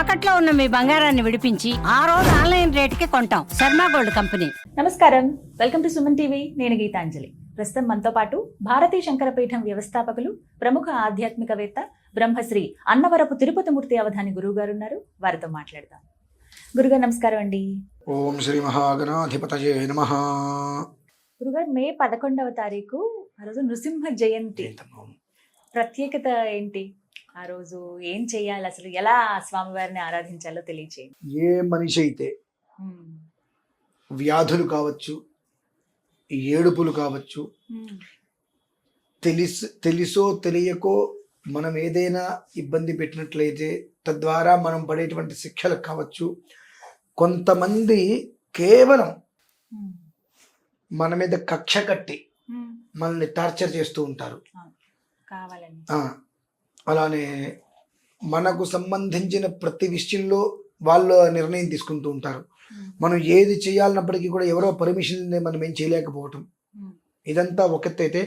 తాకట్లో ఉన్న మీ బంగారాన్ని విడిపించి ఆ రోజు ఆన్లైన్ రేటుకి కొంటాం. Sharma gold company. నమస్కారం. Welcome to Suman TV. నేను గీతాంజలి. ప్రస్తుతం మనతో పాటు భారతీ శంకరపీఠం వ్యవస్థాపకులు ప్రముఖ ఆధ్యాత్మికవేత్త బ్రహ్మశ్రీ అన్నవరపు తిరుపతిమూర్తి అవధాని గురువు గారు ఉన్నారు వారితో మాట్లాడదాం. గురుగారు నమస్కారం అండి. ఓం శ్రీ మహాగణాధిపతయే నమ. గురుగారు మే పదకొండవ తారీఖు ఆ రోజు నృసింహ జయంతి. ప్రత్యేకత ఏంటి? ఆ రోజు ఏం చేయాలి? అసలు ఎలా స్వామివారిని ఆరాధించాలో తెలియచేయండి. ఏ మనిషి అయితే వ్యాధులు కావచ్చు ఏడుపులు కావచ్చు తెలిసి తెలిసో తెలియకో మనం ఏదైనా ఇబ్బంది పెట్టినట్లయితే తద్వారా మనం పడేటువంటి శిక్షలు కావచ్చు కొంతమంది కేవలం మన మీద కక్ష కట్టి మనల్ని టార్చర్ చేస్తూ ఉంటారు. అలానే మనకు సంబంధించిన ప్రతి విషయంలో వాళ్ళు నిర్ణయం తీసుకుంటూ ఉంటారు. మనం ఏది చేయాలన్నప్పటికీ కూడా ఎవరో పర్మిషన్ మనం ఏం చేయలేకపోవటం. ఇదంతా ఒకటైతే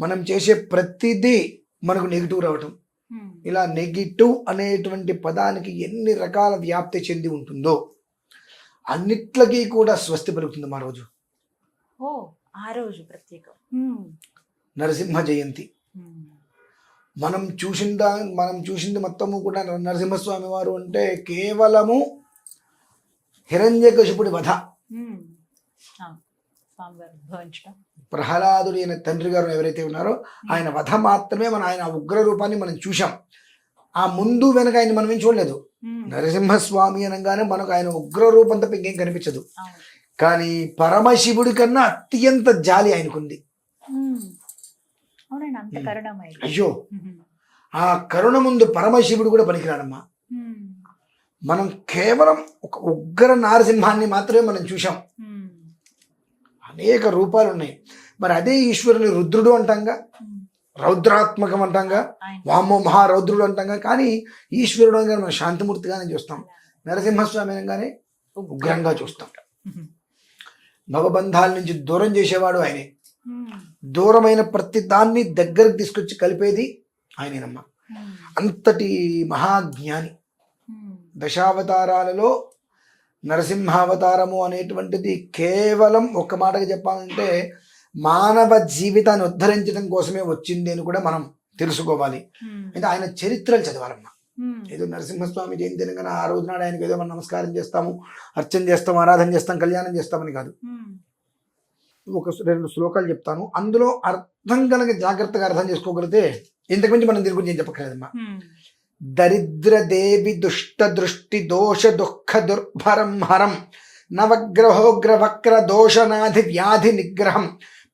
మనం చేసే ప్రతిదీ మనకు నెగిటివ్ రావటం. ఇలా నెగిటివ్ అనేటువంటి పదానికి ఎన్ని రకాల వ్యాప్తి చెంది ఉంటుందో అన్నిట్లకి కూడా స్వస్తి పలుకుతుంది మా రోజు. ఓ ఆ రోజు ప్రత్యేకం. నరసింహ జయంతి. మనం చూసిందా మనం చూసింది మొత్తము కూడా నరసింహస్వామి వారు అంటే కేవలము హిరణ్యకశిపుడి వధ. ప్రహ్లాదుడి అనే తండ్రి గారు ఎవరైతే ఉన్నారో ఆయన వధ మాత్రమే మనం ఆయన ఉగ్ర రూపాన్ని మనం చూసాం ఆ ముందు వెనక ఆయన మనం ఏం చూడలేదు. నరసింహస్వామి అనగానే మనకు ఆయన ఉగ్ర రూపం తప్ప ఇంకేం కనిపించదు. కానీ పరమశివుడి కన్నా అత్యంత జాలి ఆయనకుంది. అవునండి అంత అయ్యో! ఆ కరుణ ముందు పరమశివుడు కూడా పనికిరాడమ్మా. మనం కేవలం ఒక ఉగ్ర నారసింహాన్ని మాత్రమే మనం చూసాం అనేక రూపాలు ఉన్నాయి. మరి అదే ఈశ్వరుని రుద్రుడు అంటాంగా రౌద్రాత్మకం అంటాంగా వామో మహారౌద్రుడు అంటాంగా కానీ ఈశ్వరుడు అనగానే మనం శాంతిమూర్తిగానే చూస్తాం. నరసింహస్వామి అనగానే ఉగ్రంగా చూస్తాం. భవబంధాల నుంచి దూరం చేసేవాడు ఆయనే. దూరమైన ప్రతి దాన్ని దగ్గరకు తీసుకొచ్చి కలిపేది ఆయనేనమ్మ. అంతటి మహాజ్ఞాని. దశావతారాలలో నరసింహావతారము అనేటువంటిది కేవలం ఒక్క మాటగా చెప్పాలంటే మానవ జీవితాన్ని ఉద్ధరించడం కోసమే వచ్చింది అని కూడా మనం తెలుసుకోవాలి. అయితే ఆయన చరిత్రలు చదవాలమ్మా. ఏదో నరసింహస్వామి జయంతి అనగానే ఆ రోజు నాడు ఆయనకి ఏదో మనం నమస్కారం చేస్తాము అర్చన చేస్తాము ఆరాధన చేస్తాం కళ్యాణం చేస్తామని కాదు. ఒక రెండు శ్లోకాలు చెప్తాను. అందులో అర్థం కనుక జాగ్రత్తగా అర్థం చేసుకోగలిగితే ఇంతకుమించి మనం దీని గురించి ఏం చెప్పక్కర్లేదమ్మా. దరిద్ర దేవి దుష్ట దృష్టి దోష దుఃఖ దుర్భరం హరం నవగ్రహోగ్ర వక్ర దోషనాధి వ్యాధి నిగ్రహం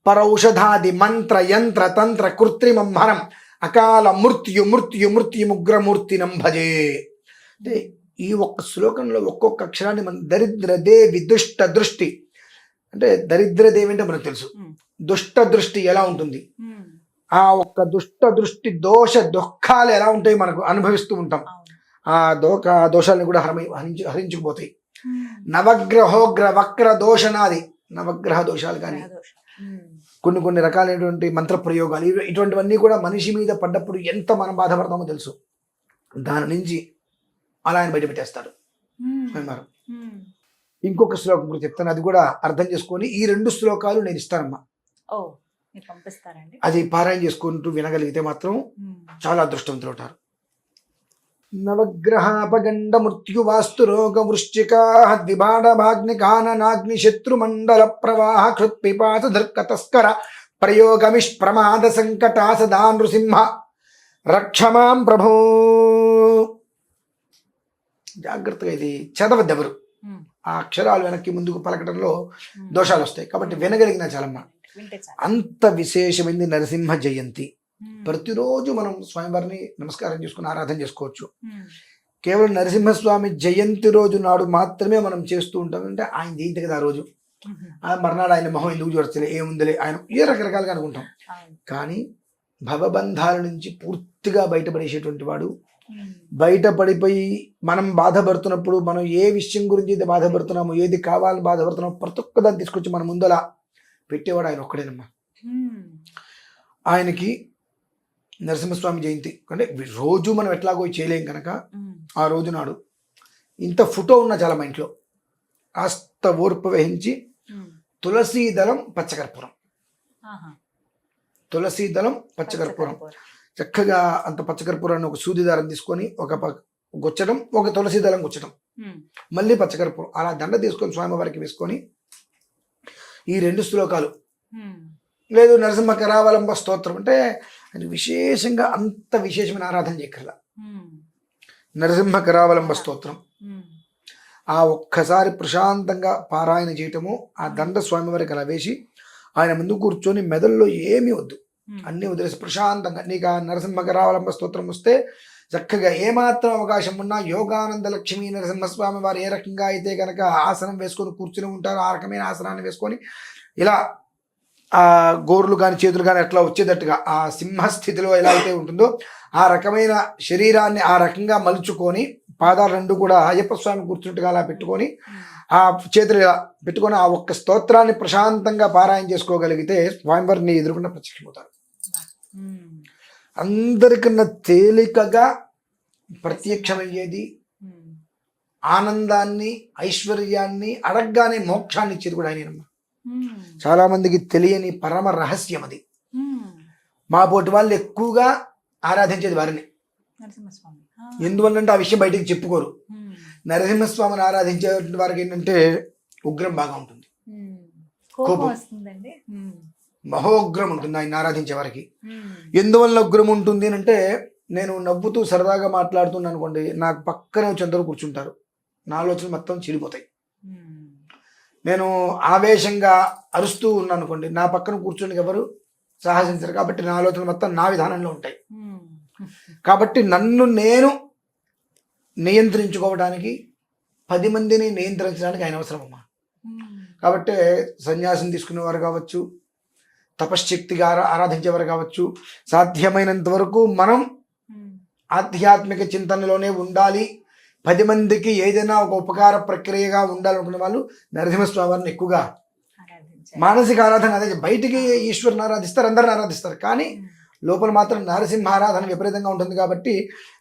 పరౌషధాది మంత్ర యంత్ర తంత్ర కృత్రిమం హరం అకాల మృత్యు మృత్యు మృత్యుముగ్రమూర్తినం భజే. అంటే ఈ ఒక్క శ్లోకంలో ఒక్కొక్క అక్షరాన్ని మనం దరిద్ర దేవి దుష్ట దృష్టి అంటే దరిద్ర దేవి అంటే మనకు తెలుసు. దుష్ట దృష్టి ఎలా ఉంటుంది? ఆ ఒక్క దుష్ట దృష్టి దోష దుఃఖాలు ఎలా ఉంటాయి మనకు అనుభవిస్తూ ఉంటాం. ఆ దోక దోషాలను కూడా హరమి హరించి హరించుకుపోతాయి. నవగ్రహోగ్ర వక్ర దోషనాది. నవగ్రహ దోషాలు కానీ కొన్ని కొన్ని రకాలైనటువంటి మంత్ర ప్రయోగాలు ఇటువంటివన్నీ కూడా మనిషి మీద పడ్డప్పుడు ఎంత మనం బాధపడతామో తెలుసు. దాని నుంచి అలా ఆయన బయట పెట్టేస్తాడు ఇంకొక శ్లోకం గురించి చెప్తాను. అది కూడా అర్థం చేసుకొని ఈ రెండు శ్లోకాలు నేను ఇస్తానమ్మా. అది పారాయణ చేసుకుంటూ వినగలిగితే మాత్రం చాలా అదృష్టవంతులు ఉంటారు నవగ్రహాపగండ మృత్యువాస్తు రోగ వృశ్చికా శత్రుమండల ప్రవాహ కృత్పిపాత దర్కతస్కర ప్రయోగమిష్ప్రమాద సంకటా సదా నృసింహ రక్షమాం ప్రభో. జాగ్రత్తగా ఇది చదవద్దెవరు ఆ అక్షరాలు వెనక్కి ముందుకు పలకడంలో దోషాలు వస్తాయి కాబట్టి వినగలిగిన చాలమ్మా. అంత విశేషమైంది నరసింహ జయంతి. ప్రతిరోజు మనం స్వామివారిని నమస్కారం చేసుకుని ఆరాధన చేసుకోవచ్చు. కేవలం నరసింహస్వామి జయంతి రోజు నాడు మాత్రమే మనం చేస్తూ ఉంటాం. అంటే ఆయన జయంతి కదా ఆ రోజు. మర్నాడు ఆయన మొహం ఎందుకు చూడచ్చలే ఏముందిలే? ఆయన ఏ రకరకాలుగా అనుకుంటాం. కానీ భవబంధాల నుంచి పూర్తిగా బయటపడేసేటువంటి వాడు బయటపడిపోయి మనం బాధపడుతున్నప్పుడు మనం ఏ విషయం గురించి అయితే బాధపడుతున్నామో ఏది కావాలని బాధపడుతున్నామో ప్రతి ఒక్క దాన్ని తీసుకొచ్చి మన ముందల పెట్టేవాడు ఆయన ఒక్కడేనమ్మా. ఆయనకి నరసింహస్వామి జయంతి. అంటే రోజు మనం ఎట్లాగో చేయలేం కనుక ఆ రోజు నాడు ఇంత ఫోటో ఉన్న చాలా మా ఇంట్లో. కాస్త ఓర్పు వహించి ఉమ్. తులసీ దళం పచ్చకర్పూరం. తులసీ దళం పచ్చకర్పూరం. చక్కగా అంత పచ్చకర్పూరాన్ని ఒక సూది దారం తీసుకొని ఒక గుచ్చడం ఒక తులసి దళం గుచ్చడం. మళ్ళీ పచ్చకర్పూరం అలా దండ తీసుకొని స్వామివారికి వేసుకొని ఈ రెండు శ్లోకాలు. లేదు నరసింహ కరావలంబ స్తోత్రం అంటే అది విశేషంగా అంత విశేషమైన ఆరాధన చేయక్కర్లా ఉమ్. నరసింహ కరావలంబ స్తోత్రం. ఆ ఒక్కసారి ప్రశాంతంగా పారాయణ చేయటము ఆ దండ స్వామివారికి అలా వేసి ఆయన ముందు కూర్చొని మెదడులో ఏమీ వద్దు. అన్నీ వదిలేసి ప్రశాంతంగా నీకు ఆ నరసింహకరావలంబ స్తోత్రం వస్తే చక్కగా ఏమాత్రం అవకాశం ఉన్నా యోగానంద లక్ష్మీ నరసింహస్వామి వారు ఏ రకంగా అయితే కనుక ఆసనం వేసుకొని కూర్చుని ఉంటారో ఆ రకమైన ఆసనాన్ని వేసుకొని ఇలా ఆ గోర్లు కానీ చేతులు కానీ అట్లా వచ్చేటట్టుగా ఆ సింహస్థితిలో ఎలా అయితే ఉంటుందో ఆ రకమైన శరీరాన్ని ఆ రకంగా మలుచుకొని పాదాలు రెండు కూడా అయ్యప్ప స్వామి కూర్చున్నట్టుగా అలా పెట్టుకొని ఆ చేతులు ఇలా పెట్టుకొని ఆ ఒక్క స్తోత్రాన్ని ప్రశాంతంగా పారాయణ చేసుకోగలిగితే స్వామివారిని ఎదుర్కొన్న ప్రత్యక్షమవుతారు. అందరికన్నా తేలికగా ప్రత్యక్షమయ్యేది. ఆనందాన్ని ఐశ్వర్యాన్ని అడగగానే మోక్షాన్ని ఇచ్చేది కూడా ఆయనమ్మ ఉమ్. చాలా మందికి తెలియని పరమ రహస్యం అది. మా పోటీ వాళ్ళు ఎక్కువగా ఆరాధించేది వారిని. ఎందువల్లంటే ఆ విషయం బయటికి చెప్పుకోరు. నరసింహస్వామిని ఆరాధించే వారికి ఏంటంటే ఉగ్రం బాగా ఉంటుంది. కోపం. మహోగ్రం ఉంటుంది ఆయన ఆరాధించే వారికి ఉమ్. ఎందువల్ల ఉగ్రం ఉంటుంది అని అంటే నేను నవ్వుతూ సరదాగా మాట్లాడుతున్నాను అనుకోండి నాకు పక్కనే వచ్చి అందరూ కూర్చుంటారు నా ఆలోచన మొత్తం చెడిపోతాయి ఉమ్. నేను ఆవేశంగా అరుస్తూ ఉన్నాను అనుకోండి నా పక్కన కూర్చొని ఎవరు సాహసించరు కాబట్టి నా ఆలోచన మొత్తం నా విధానంలో ఉంటాయి ఉమ్. కాబట్టి నన్ను నేను నియంత్రించుకోవడానికి పది మందిని నియంత్రించడానికి ఆయన అవసరం అమ్మా. కాబట్టి సన్యాసం తీసుకునేవారు కావచ్చు తపశ్శక్తిగా ఆరా- ఆరాధించేవారు కావచ్చు సాధ్యమైనంత వరకు మనం. ఆధ్యాత్మిక చింతనలోనే ఉండాలి పది మందికి ఏదైనా ఒక ఉపకార ప్రక్రియగా ఉండాలనుకునే వాళ్ళు నరసింహస్వామి వారిని ఎక్కువగా. మానసిక ఆరాధన అదే బయటికి ఈశ్వరుని ఆరాధిస్తారు అందరిని ఆరాధిస్తారు కానీ. లోపల మాత్రం నరసింహ ఆరాధన విపరీతంగా ఉంటుంది కాబట్టి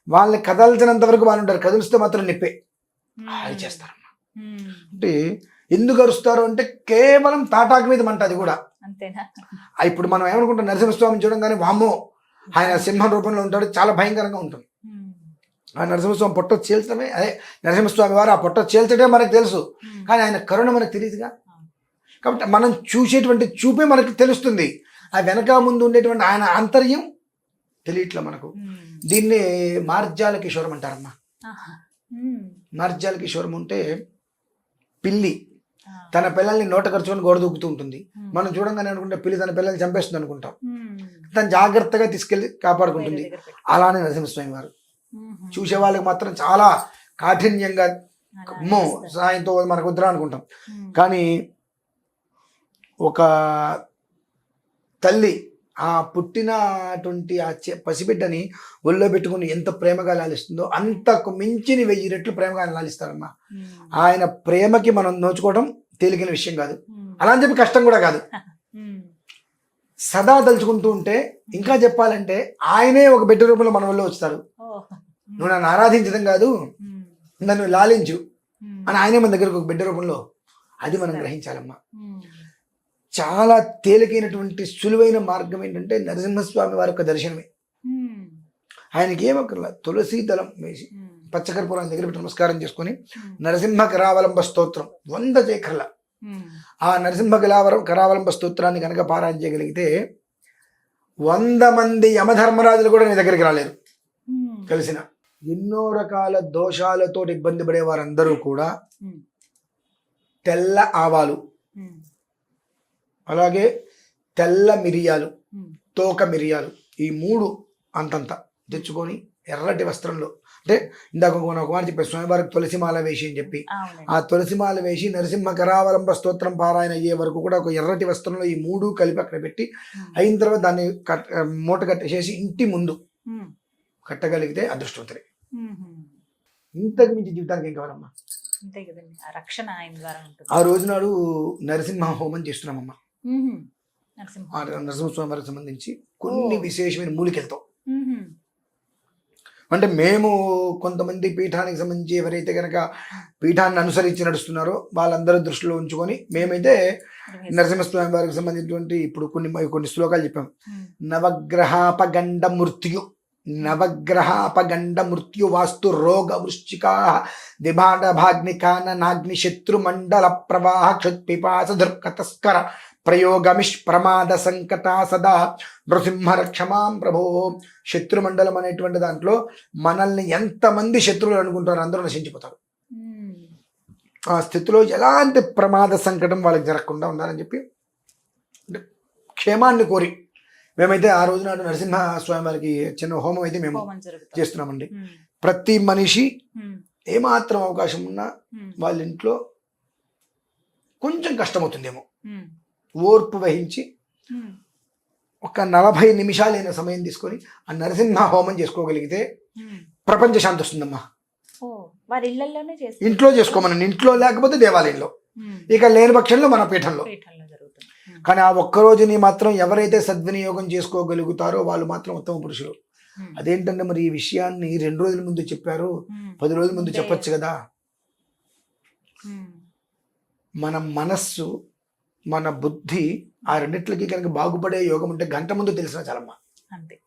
వాళ్ళని కదల్చినంత వరకు వాళ్ళు ఉంటారు కదిలిస్తే మాత్రం నిప్పే అది చేస్తారు ఉమ్. అంటే ఎందుకు అరుస్తారు అంటే కేవలం తాటాకు మీద మంట అది కూడా అంతేనా ఇప్పుడు మనం ఏమనుకుంటాం నరసింహస్వామిని చూడంగానే వామ్మో ఆయన సింహం రూపంలో ఉంటాడు చాలా భయంకరంగా ఉంటుంది. ఆ నరసింహస్వామి పొట్ట చీల్చడమే అదే నరసింహస్వామి వారు ఆ పొట్ట చీల్చడే మనకు తెలుసు. కానీ ఆయన కరుణ మనకు తెలియదుగా కాబట్టి మనం చూసేటువంటి చూపే మనకు తెలుస్తుంది ఆ వెనక ముందు ఉండేటువంటి ఆయన ఆంతర్యం తెలియట్లే మనకు. దీన్ని మార్జాల కిషోరం అంటారమ్మా. మార్జాల కిషోరం అంటే పిల్లి. తన పిల్లల్ని నోట ఖర్చుకొని గోడ దూకుతూ ఉంటుంది. మనం చూడంగానే అనుకుంటే పిల్లి తన పిల్లల్ని చంపేస్తుంది అనుకుంటాం. తను జాగ్రత్తగా తీసుకెళ్ళి కాపాడుకుంటుంది. అలానే నరసింహస్వామి వారు. చూసే వాళ్ళకి మాత్రం చాలా కాఠిన్యంగా అమ్మో. సాయంతో మనకు వద్దురా అనుకుంటాం. కానీ ఒక తల్లి ఆ పుట్టినటువంటి ఆ చె- పసిబిడ్డని ఒళ్ళో పెట్టుకుని ఎంత ప్రేమగా లాలిస్తుందో అంతకు మించిని వెయ్యి రెట్లు ప్రేమగా లాలిస్తారమ్మా. ఆయన ప్రేమకి మనం నోచుకోవడం తేలికైన విషయం కాదు. అలా అని చెప్పి కష్టం కూడా కాదు. సదా తలుచుకుంటూ ఉంటే ఇంకా చెప్పాలంటే ఆయనే ఒక బిడ్డ రూపంలో మన వల్ల వస్తారు. నువ్వు నన్ను ఆరాధించడం కాదు. నన్ను లాలించు. అని ఆయనే మన దగ్గరకు ఒక బిడ్డ రూపంలో అది మనం గ్రహించాలమ్మా. చాలా తేలికైనటువంటి సులువైన మార్గం ఏంటంటే నరసింహస్వామి వారి యొక్క దర్శనమే ఉమ్. ఆయనకి ఏమక్కర్లా తులసి దళం వేసి ఉమ్. పచ్చకర్పూరాన్ని దగ్గర పెట్టి నమస్కారం చేసుకొని ఉమ్. నరసింహ కరావలంబ స్తోత్రం వంద ఉమ్. ఆ నరసింహ కరావరం కరావలంబ స్తోత్రాన్ని కనుక పారాయణ చేయగలిగితే వంద మంది యమధర్మరాజులు కూడా నీ దగ్గరికి రాలేరు. కలిసిన ఎన్నో రకాల దోషాలతో ఇబ్బంది పడే వారందరూ కూడా. తెల్ల ఆవాలు. అలాగే తెల్ల మిరియాలు. తోక మిరియాలు ఈ మూడు అంతంత తెచ్చుకొని ఎర్రటి వస్త్రంలో అంటే ఇందాక ఒక మాట చెప్పాను స్వామివారికి తులసిమాల వేసి అని చెప్పి. ఆ తులసిమాల వేసి నరసింహ కరావలంబ స్తోత్రం పారాయణ అయ్యే వరకు కూడా ఒక ఎర్రటి వస్త్రంలో ఈ మూడు కలిపి అక్కడ పెట్టి. అయిన తర్వాత దాన్ని కట్ మూట కట్టేసేసి ఇంటి ముందు. కట్టగలిగితే అదృష్టవంతులే. ఇంతకు మించి జీవితానికి ఏం కావాలమ్మా అంతే కదండి ఆ రక్షణ ఆయన ద్వారా ఉంటుంది ఆ రోజు నాడు నరసింహ హోమం చేస్తున్నామమ్మా నరసింహస్వామి వారికి సంబంధించి కొన్ని. విశేషమైన మూలికలతో. అంటే మేము కొంతమంది పీఠానికి సంబంధించి ఎవరైతే కనుక పీఠాన్ని అనుసరించి నడుస్తున్నారో వాళ్ళందరూ దృష్టిలో ఉంచుకొని మేమైతే నరసింహస్వామి వారికి సంబంధించినటువంటి ఇప్పుడు కొన్ని కొన్ని శ్లోకాలు చెప్పాం నవగ్రహాపగండ మృత్యు నవగ్రహాపగండ మృత్యు వాస్తు రోగ వృశ్చికా దిబాండ భాగ్నికాన నాగ్ని శత్రు మండల ప్రవాహ క్షుత్పిపాస దుర్గతస్కర ప్రయోగమిష్ ప్రమాద సంకట సదా. నృసింహ రక్షమాం ప్రభో. శత్రుమండలం అనేటువంటి దాంట్లో మనల్ని ఎంతమంది శత్రువులు అనుకుంటారో అందరూ నశించిపోతారు. ఆ స్థితిలో ఎలాంటి ప్రమాద సంకటం వాళ్ళకి జరగకుండా ఉండాలని చెప్పి క్షేమాన్ని కోరి మేమైతే ఆ రోజు నాడు నరసింహ స్వామి వారికి చిన్న హోమం అయితే మేము చేస్తున్నామండి. ప్రతి మనిషి ఏమాత్రం అవకాశం ఉన్నా వాళ్ళ ఇంట్లో కొంచెం కష్టమవుతుందేమో. ఓర్పు వహించి ఒక నలభై నిమిషాలైన సమయం తీసుకొని ఆ నరసింహ హోమం చేసుకోగలిగితే. ప్రపంచ శాంతి వస్తుందమ్మా. ఇంట్లో చేసుకోమని. ఇంట్లో లేకపోతే దేవాలయంలో. ఇక లేని పక్షంలో మన పీఠంలో. కానీ ఆ ఒక్క రోజుని మాత్రం ఎవరైతే సద్వినియోగం చేసుకోగలుగుతారో వాళ్ళు మాత్రం ఉత్తమ పురుషులు. అదేంటంటే మరి ఈ విషయాన్ని రెండు రోజుల ముందు చెప్పారు. పది రోజుల ముందు. చెప్పొచ్చు కదా. మన మనస్సు మన బుద్ధి ఆ రెండిట్లకి కనుక బాగుపడే యోగం ఉంటే గంట ముందు తెలిసినా చాలమ్మా. అంతే.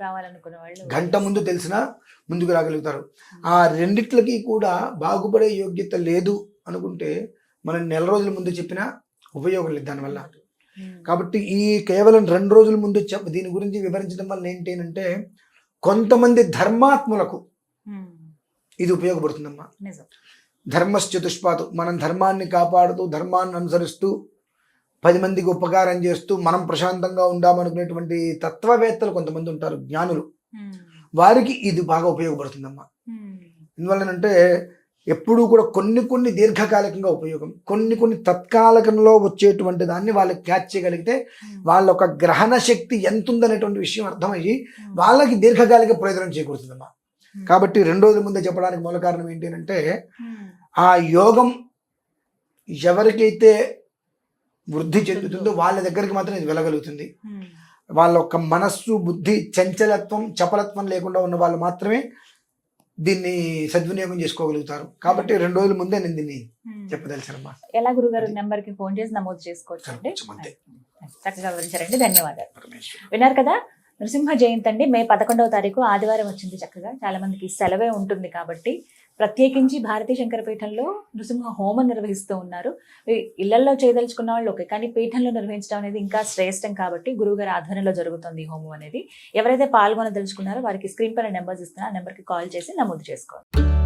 రావాలనుకున్న వాళ్ళు గంట ముందు తెలిసినా ముందుకు రాగలుగుతారు. ఆ రెండిట్లకి కూడా బాగుపడే యోగ్యత లేదు అనుకుంటే మనం నెల రోజుల ముందు చెప్పినా ఉపయోగం లేదు దానివల్ల. కాబట్టి ఈ కేవలం రెండు రోజుల ముందు దీని గురించి వివరించడం వల్ల ఏంటి అంటే కొంతమంది ధర్మాత్ములకు ఇది ఉపయోగపడుతుందమ్మా. ధర్మశ్చతుష్పాతు మనం ధర్మాన్ని కాపాడుతూ ధర్మాన్ని అనుసరిస్తూ పది మందికి ఉపకారం చేస్తూ మనం ప్రశాంతంగా ఉండామనుకునేటువంటి తత్వవేత్తలు కొంతమంది ఉంటారు జ్ఞానులు. ఉమ్, వారికి ఇది బాగా ఉపయోగపడుతుందమ్మా. ఉమ్, ఎందువల్లనంటే ఎప్పుడూ కూడా కొన్ని కొన్ని దీర్ఘకాలికంగా ఉపయోగం కొన్ని కొన్ని తత్కాలికంలో వచ్చేటువంటి దాన్ని వాళ్ళకి క్యాచ్ చేయగలిగితే ఉమ్, వాళ్ళ ఒక గ్రహణ శక్తి ఎంత ఉందనేటువంటి విషయం అర్థమయ్యి వాళ్ళకి దీర్ఘకాలిక ప్రయోజనం చేకూరుతుందమ్మా. కాబట్టి రెండు రోజుల ముందే చెప్పడానికి మూల కారణం ఏంటి అంటే ఆ యోగం ఎవరికైతే వృద్ధి చెందుతుందో వాళ్ళ దగ్గరికి మాత్రం ఇది వెళ్ళగలుగుతుంది. వాళ్ళ యొక్క మనస్సు బుద్ధి చంచలత్వం చపలత్వం లేకుండా ఉన్న వాళ్ళు మాత్రమే దీన్ని సద్వినియోగం చేసుకోగలుగుతారు. కాబట్టి రెండు రోజుల ముందే నేను దీన్ని ఉమ్. చెప్పదలిచానమ్మా. ఎలా గురుగారు నెంబర్కి ఫోన్ చేసి నమోదు చేసుకోవచ్చు. చక్కగా వివరించారండి. ధన్యవాదాలు. విన్నారు కదా నృసింహ జయంతి అండి మే పదకొండవ తారీఖు ఆదివారం వచ్చింది చక్కగా. చాలా మందికి సెలవే ఉంటుంది కాబట్టి ప్రత్యేకించి భారతీయ శంకరపీఠంలో నృసింహ హోమం నిర్వహిస్తూ ఉన్నారు. ఇళ్ళలో చేయదలుచుకున్న వాళ్ళు ఓకే కానీ పీఠంలో నిర్వహించడం అనేది ఇంకా శ్రేష్టం కాబట్టి గురువుగారి ఆధ్వర్యంలో జరుగుతుంది హోమం అనేది. ఎవరైతే పాల్గొనదలుచుకున్నారో వారికి స్క్రీన్ పైన నెంబర్స్ ఇస్తున్నా ఆ నెంబర్కి కాల్ చేసి నమోదు చేసుకోండి.